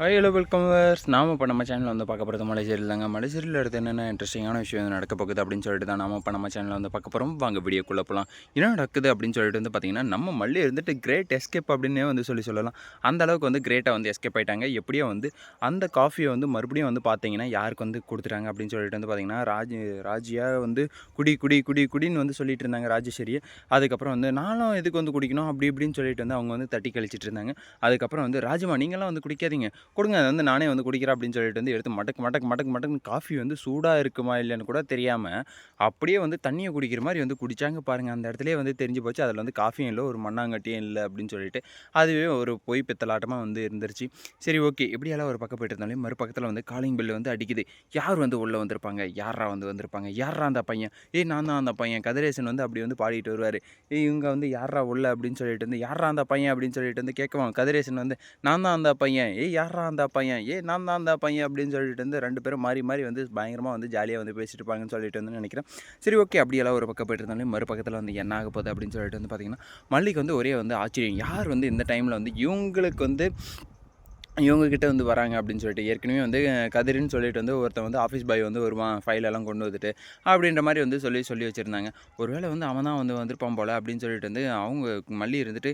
Hi hello welcome verse நாம இப்போ நம்ம சேனலில் வந்து பார்க்க போகிறது மலைசேரியில் தாங்க. மலைசேரியில் அடுத்து என்னென்ன இன்ட்ரெஸ்டிங்கான விஷயம் வந்து நடக்க போகுது அப்படின்னு சொல்லிட்டு தான் நாம இப்போ நம்ம சேனலில் வந்து பார்க்க போகிறோம் வாங்க வீடியோக்குள்ளே போகலாம் என்ன நடக்குது அப்படின்னு சொல்லிட்டு வந்து பார்த்தீங்கன்னா நம்ம மல்லி இருந்துட்டு கிரேட் எஸ்கேப் அப்படின்னே வந்து சொல்லி சொல்லலாம். அந்த அளவுக்கு வந்து கிரேட்டாக வந்து எஸ்கேப் ஆயிட்டாங்க. எப்படியோ வந்து அந்த காஃபியை வந்து மறுபடியும் வந்து பார்த்தீங்கன்னா யாருக்கு வந்து கொடுத்துட்டாங்க அப்படின்னு சொல்லிட்டு வந்து பார்த்தீங்கன்னா ராஜ் ராஜியாக வந்து குடி குடி குடி குடின்னு வந்து சொல்லிட்டு இருந்தாங்க ராஜேஸ்வரியை அதுக்கப்புறம் வந்து நானும் எதுக்கு வந்து குடிக்கணும்? அப்படி இப்படின்னு சொல்லிட்டு வந்து அவங்க வந்து தட்டி கழிச்சிட்டு இருந்தாங்க. அதுக்கப்புறம் வந்து ராஜமா நீங்களாம் வந்து குடிக்காதீங்க. கொடுங்க அதை வந்து நானே வந்து குடிக்கிறேன் அப்படின்னு சொல்லிட்டு வந்து எடுத்து மடக்கு மடக்கு மடக்கு மடக்குன்னு காஃபி வந்து சூடாக இருக்குமா இல்லைன்னு கூட தெரியாமல் அப்படியே வந்து தண்ணியை குடிக்கிற மாதிரி வந்து குடித்தாங்க பாருங்கள் அந்த இடத்துலேயே வந்து தெரிஞ்சு போச்சு அதில் வந்து காஃபியும் இல்லை ஒரு மண்ணாங்கட்டியும் இல்லை அப்படின்னு சொல்லிட்டு அதுவே ஒரு பொய் பித்தலாட்டமாக வந்து இருந்துருச்சு. சரி ஓகே. எப்படியெல்லாம் ஒரு பக்கம் போயிட்டு இருந்தாலும் மறுபக்கத்தில் வந்து காலிங் பில்லு வந்து அடிக்குது. யார் வந்து உள்ளே வந்திருப்பாங்க? யாரா வந்து வந்திருப்பாங்க? யாரா அந்த பையன்? ஏய் நான் தான் அந்த பையன். கதிரேசன் வந்து அப்படி வந்து பாடிட்டு வருவார். ஏய் இவங்க வந்து யாரா உள்ள அப்படின்னு சொல்லிட்டு வந்து யாரா அந்த பையன் அப்படின்னு சொல்லிட்டு வந்து கேட்குவாங்க. கதிரேசன் வந்து நான் தான் அந்த பையன். ஏய் யாரா அந்த பையன்? ஏ நான் தான் அந்த பையன் அப்படின்னு சொல்லிட்டு வந்து ரெண்டு பேரும் மாறி மாறி வந்து பயங்கரமாக வந்து ஜாலியாக வந்து பேசிட்டு இருப்பாங்கன்னு சொல்லிட்டு வந்து நினைக்கிறேன். சரி ஓகே அப்படியெல்லாம் ஒரு பக்கம் போயிட்டு இருந்தாலும் மறுபக்கத்தில் வந்து என்ன ஆக போகுது அப்படின்னு சொல்லிட்டு வந்து பார்த்திங்கன்னா மல்லிக்கு வந்து ஒரே வந்து ஆச்சரியம். யார் வந்து இந்த டைமில் வந்து இவங்களுக்கு வந்து இவங்கக்கிட்ட வந்து வராங்க அப்படின்னு சொல்லிட்டு ஏற்கனவே வந்து கதிரின்னு சொல்லிட்டு வந்து ஒருத்தன் வந்து ஆஃபீஸ் பாய் வந்து வருவான் ஃபைலெல்லாம் கொண்டு வந்துட்டு அப்படின்ற மாதிரி வந்து சொல்லி சொல்லி வச்சுருந்தாங்க. ஒருவேளை வந்து அவன் தான் வந்து வந்திருப்பான் போல் அப்படின்னு சொல்லிட்டு வந்து அவங்க மல்லி இருந்துட்டு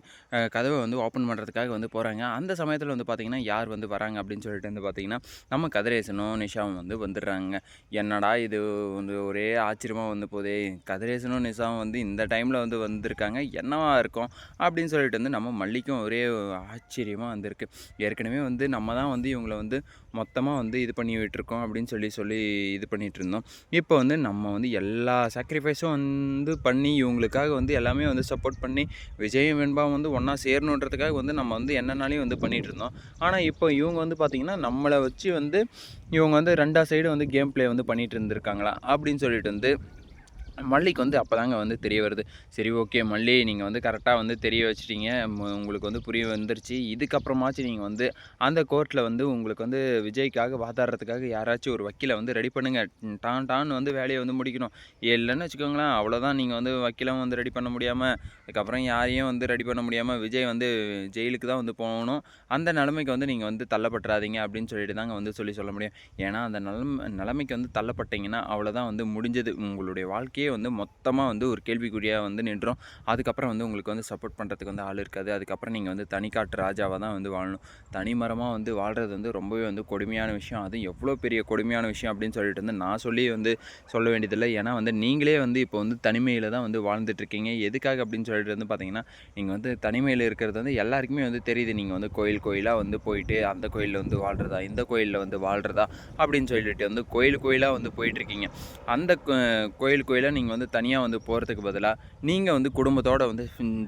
கதவை வந்து ஓப்பன் பண்ணுறதுக்காக வந்து போகிறாங்க அந்த சமயத்தில் வந்து பார்த்திங்கன்னா யார் வந்து வராங்க அப்படின்னு சொல்லிட்டு வந்து பார்த்திங்கன்னா நம்ம கதிரேசனும் நிஷாவும் வந்து வந்துடுறாங்க. என்னடா இது வந்து ஒரே ஆச்சரியமாக வந்து போதே. கதிரேசனும் நிஷாவும் வந்து இந்த டைமில் வந்து வந்திருக்காங்க. என்னவா இருக்கும் அப்படின்னு சொல்லிட்டு வந்து நம்ம மல்லிக்கும் ஒரே ஆச்சரியமாக வந்திருக்கு. ஏற்கனவே வந்து வந்து நம்ம தான் வந்து இவங்களை வந்து மொத்தமாக வந்து இது பண்ணி விட்டுருக்கோம் அப்படின்னு சொல்லி சொல்லி இது பண்ணிகிட்டு இருந்தோம். இப்போ வந்து நம்ம வந்து எல்லா சாக்ரிஃபைஸும் வந்து பண்ணி இவங்களுக்காக வந்து எல்லாமே வந்து சப்போர்ட் பண்ணி விஜயம் வெண்பா வந்து ஒன்றா சேரணுன்றதுக்காக வந்து நம்ம வந்து என்னன்னாலையும் வந்து பண்ணிகிட்டு இருந்தோம். ஆனால் இப்போ இவங்க வந்து பார்த்திங்கன்னா நம்மளை வச்சு வந்து இவங்க வந்து ரெண்டா சைடு வந்து கேம் ப்ளே வந்து பண்ணிகிட்டு இருந்திருக்காங்களா அப்படின்னு சொல்லிட்டு வந்து மல்லிக்கு வந்து அப்போ தாங்க வந்து தெரிய வருது. சரி ஓகே மல்லி நீங்கள் வந்து கரெக்டாக வந்து தெரிய வச்சிட்டீங்க. உங்களுக்கு வந்து புரிய வந்துருச்சு. இதுக்கப்புறமாச்சும் நீங்கள் வந்து அந்த கோர்ட்டில் வந்து உங்களுக்கு வந்து விஜய்க்காக வாதாடுறதுக்காக யாராச்சும் ஒரு வக்கீலை வந்து ரெடி பண்ணுங்கள் டான் டான் வந்து வேலையை வந்து முடிக்கணும். இல்லைன்னு வச்சுக்கோங்களேன் அவ்வளோதான் நீங்கள் வந்து வக்கீலம் வந்து ரெடி பண்ண முடியாமல் அதுக்கப்புறம் யாரையும் வந்து ரெடி பண்ண முடியாமல் விஜய் வந்து ஜெயிலுக்கு தான் வந்து போகணும். அந்த நிலைமைக்கு வந்து நீங்கள் வந்து தள்ளப்பட்டுறாதீங்க அப்படின்னு சொல்லிட்டு தாங்க வந்து சொல்லி சொல்ல முடியும். ஏன்னா அந்த நிலைமை நிலைமைக்கு வந்து தள்ளப்பட்டீங்கன்னா அவ்வளோதான் வந்து முடிஞ்சது. உங்களுடைய வாழ்க்கையை வாழ்க்கையே வந்து மொத்தமாக வந்து ஒரு கேள்விக்குறியாக வந்து நின்றோம். அதுக்கப்புறம் வந்து உங்களுக்கு வந்து சப்போர்ட் பண்ணுறதுக்கு வந்து ஆள் இருக்காது. அதுக்கப்புறம் நீங்கள் வந்து தனிக்காட்டு ராஜாவாக தான் வந்து வாழணும். தனிமரமாக வந்து வாழ்கிறது வந்து ரொம்பவே வந்து கொடுமையான விஷயம். அது எவ்வளோ பெரிய கொடுமையான விஷயம் அப்படின்னு சொல்லிட்டு வந்து நான் சொல்லி வந்து சொல்ல வேண்டியதில்லை. ஏன்னா வந்து நீங்களே வந்து இப்போ வந்து தனிமையில் தான் வந்து வாழ்ந்துட்டுருக்கீங்க எதுக்காக அப்படின்னு சொல்லிட்டு வந்து பார்த்தீங்கன்னா நீங்கள் வந்து தனிமையில் இருக்கிறது வந்து எல்லாருக்குமே வந்து தெரியுது. நீங்கள் வந்து கோயில் கோயிலாக வந்து போயிட்டு அந்த கோயிலில் வந்து வாழ்கிறதா இந்த கோயிலில் வந்து வாழ்கிறதா அப்படின்னு சொல்லிட்டு வந்து கோயில் கோயிலாக வந்து போயிட்டுருக்கீங்க அந்த கோயில் கோயிலாக நீங்கள் வந்து தனியாக வந்து போகிறதுக்கு பதிலாக நீங்கள் வந்து குடும்பத்தோடு வந்து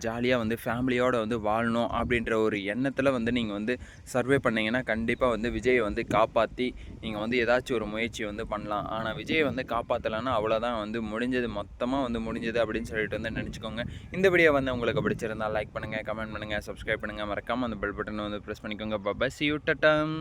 ஜாலியாக வந்து ஃபேமிலியோடு வந்து வாழணும் அப்படின்ற ஒரு எண்ணத்தில் வந்து நீங்கள் வந்து சர்வே பண்ணிங்கன்னா கண்டிப்பாக வந்து விஜயை வந்து காப்பாற்றி நீங்கள் வந்து ஏதாச்சும் ஒரு முயற்சி வந்து பண்ணலாம். ஆனால் விஜயை வந்து காப்பாற்றலைன்னா அவ்வளோதான் வந்து முடிஞ்சது. மொத்தமாக வந்து முடிஞ்சது அப்படின்னு சொல்லிட்டு வந்து நினச்சிக்கோங்க. இந்த வீடியோ வந்து உங்களுக்கு பிடிச்சிருந்தால் லைக் பண்ணுங்கள் கமெண்ட் பண்ணுங்கள் சப்ஸ்கிரைப் பண்ணுங்கள் மறக்காமல் அந்த பெல் பட்டனை வந்து ப்ரெஸ் பண்ணிக்கோங்க. Papa C you டட்டம்